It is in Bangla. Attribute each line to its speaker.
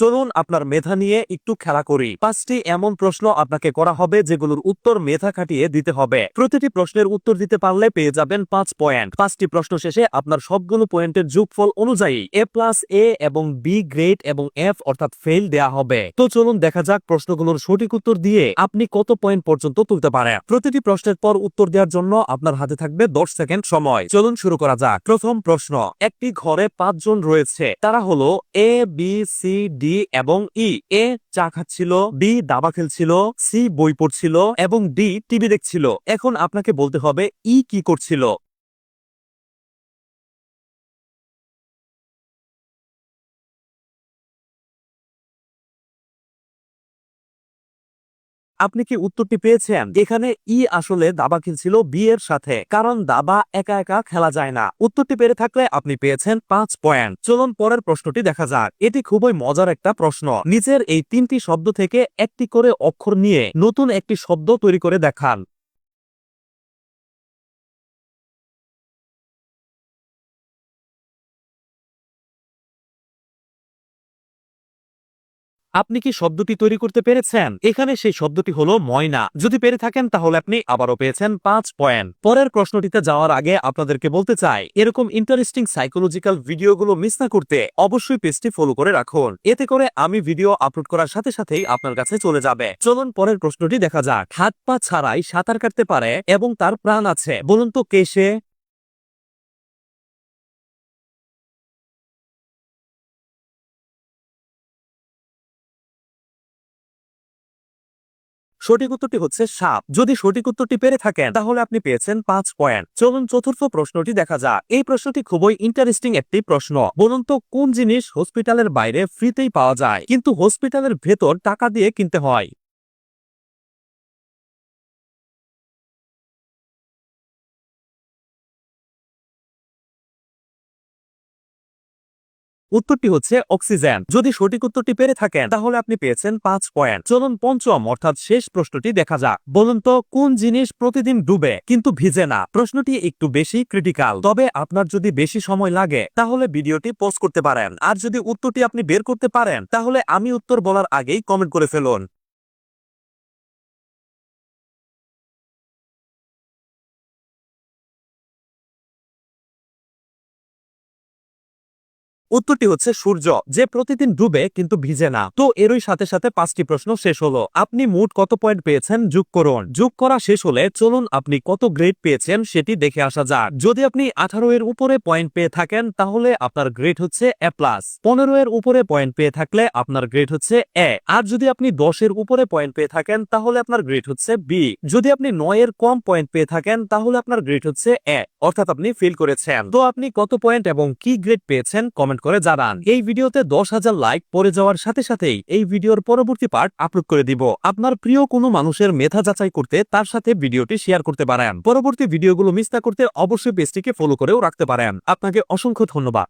Speaker 1: চলুন আপনার মেধা নিয়ে একটু খেলা করি। পাঁচটি এমন প্রশ্ন আপনাকে করা হবে যেগুলোর উত্তর মেধা খাটিয়ে দিতে হবে। প্রতিটি প্রশ্নের উত্তর দিতে পারলে পেয়ে যাবেন পাঁচ পয়েন্ট। পাঁচটি প্রশ্ন শেষে আপনার সবগুলো পয়েন্টের যোগফল অনুযায়ী এ প্লাস এ এবং বি গ্রেড এবং এফ অর্থাৎ ফেল দেয়া হবে। তো চলুন দেখা যাক প্রশ্নগুলোর সঠিক উত্তর দিয়ে আপনি কত পয়েন্ট পর্যন্ত তুলতে পারেন। প্রতিটি প্রশ্নের পর উত্তর দেওয়ার জন্য আপনার হাতে থাকবে দশ সেকেন্ড সময়। চলুন শুরু করা যাক। প্রথম প্রশ্ন, একটি ঘরে পাঁচজন রয়েছে। তারা হলো এ, বি, সি, ডি এবং ই। এ চা খাচ্ছিল, বি দাবা খেলছিল, সি বই পড়ছিল এবং ডি টিভি দেখছিল। এখন আপনাকে বলতে হবে, ই কি করছিল? আপনি কি উত্তরটি পেয়েছেন? এখানে ই আসলে দাবা খেলছিল বি এর সাথে, কারণ দাবা একা একা খেলা যায় না। উত্তরটি পেরে থাকলে আপনি পেয়েছেন পাঁচ পয়েন্ট। চলুন পরের প্রশ্নটি দেখা যাক। এটি খুবই মজার একটা প্রশ্ন। নিচের এই তিনটি শব্দ থেকে একটি করে অক্ষর নিয়ে নতুন একটি শব্দ তৈরি করে দেখান। আপনি কি শব্দটি তৈরি করতে পেরেছেন? এখানে সেই শব্দটি হলো ময়না। যদি পেরে থাকেন, তাহলে আপনি আবারও পেয়েছেন পাঁচ পয়েন্ট। পরের প্রশ্নটিতে যাওয়ার আগে আপনাদেরকে বলতে চাই, এরকম ইন্টারেস্টিং সাইকোলজিক্যাল ভিডিওগুলো মিস না করতে অবশ্যই পেজটি ফলো করে রাখুন। এতে করে আমি ভিডিও আপলোড করার সাথে সাথেই আপনার কাছে চলে যাবে। চলুন পরের প্রশ্নটি দেখা যাক। হাত পা ছাড়াই সাঁতার কাটতে পারে এবং তার প্রাণ আছে। বলুন তো, কে সে? সঠিক উত্তরটি হচ্ছে সাপ। যদি সঠিক উত্তরটি পেরে থাকেন, তাহলে আপনি পেয়েছেন পাঁচ পয়েন্ট। চলুন চতুর্থ প্রশ্নটি দেখা যাক। এই প্রশ্নটি খুবই ইন্টারেস্টিং একটি প্রশ্ন। বলুন তো, কোন জিনিস হসপিটালের বাইরে ফ্রিতেই পাওয়া যায়? কিন্তু হসপিটালের ভেতর টাকা দিয়ে কিনতে হয়। উত্তরটি হচ্ছে অক্সিজেন। যদি সঠিক উত্তরটি পেরে থাকেন, তাহলে আপনি পেয়েছেন পাঁচ পয়েন্ট। চলুন পঞ্চম অর্থাৎ শেষ প্রশ্নটি দেখা যাক। বলুন তো, কোন জিনিস প্রতিদিন ডুবে কিন্তু ভিজে না? প্রশ্নটি একটু বেশি ক্রিটিক্যাল তবে আপনার যদি বেশি সময় লাগে, তাহলে ভিডিওটি পোস্ট করতে পারেন। আর যদি উত্তরটি আপনি বের করতে পারেন, তাহলে আমি উত্তর বলার আগেই কমেন্ট করে ফেলুন। উত্তরটি হচ্ছে সূর্য, যে প্রতিদিন ডুবে কিন্তু ভিজে না। তো এরই সাথে সাথে পাঁচটি প্রশ্ন শেষ হলো। আপনি মোট কত পয়েন্ট পেয়েছেন? যোগ করুন। যোগ করা শেষ হলে চলুন আপনি কত গ্রেড পেয়েছেন সেটি দেখে আসা যাক। যদি আপনি আঠারো এর উপরে পয়েন্ট পেয়ে থাকেন, তাহলে আপনার গ্রেড হচ্ছে এ প্লাস। পনেরো এর উপরে পয়েন্ট পেয়ে থাকলে আপনার গ্রেড হচ্ছে এ। আর যদি আপনি দশের উপরে পয়েন্ট পেয়ে থাকেন, তাহলে আপনার গ্রেড হচ্ছে বি। যদি আপনি নয়ের কম পয়েন্ট পেয়ে থাকেন, তাহলে আপনার গ্রেড হচ্ছে এ। অর্থাৎ আপনি ফিল করেছেন। তো আপনি কত পয়েন্ট এবং কি গ্রেড পেয়েছেন? কমেন্ট করে জানান। এই ভিডিওতে দশ হাজার লাইক পরে যাওয়ার সাথে সাথেই এই ভিডিওর পরবর্তী পার্ট আপলোড করে দিব। আপনার প্রিয় কোনো মানুষের মেধা যাচাই করতে তার সাথে ভিডিওটি শেয়ার করতে পারেন। পরবর্তী ভিডিওগুলো মিস না করতে অবশ্যই পেজটিকে ফলো করেও রাখতে পারেন। আপনাকে অসংখ্য ধন্যবাদ।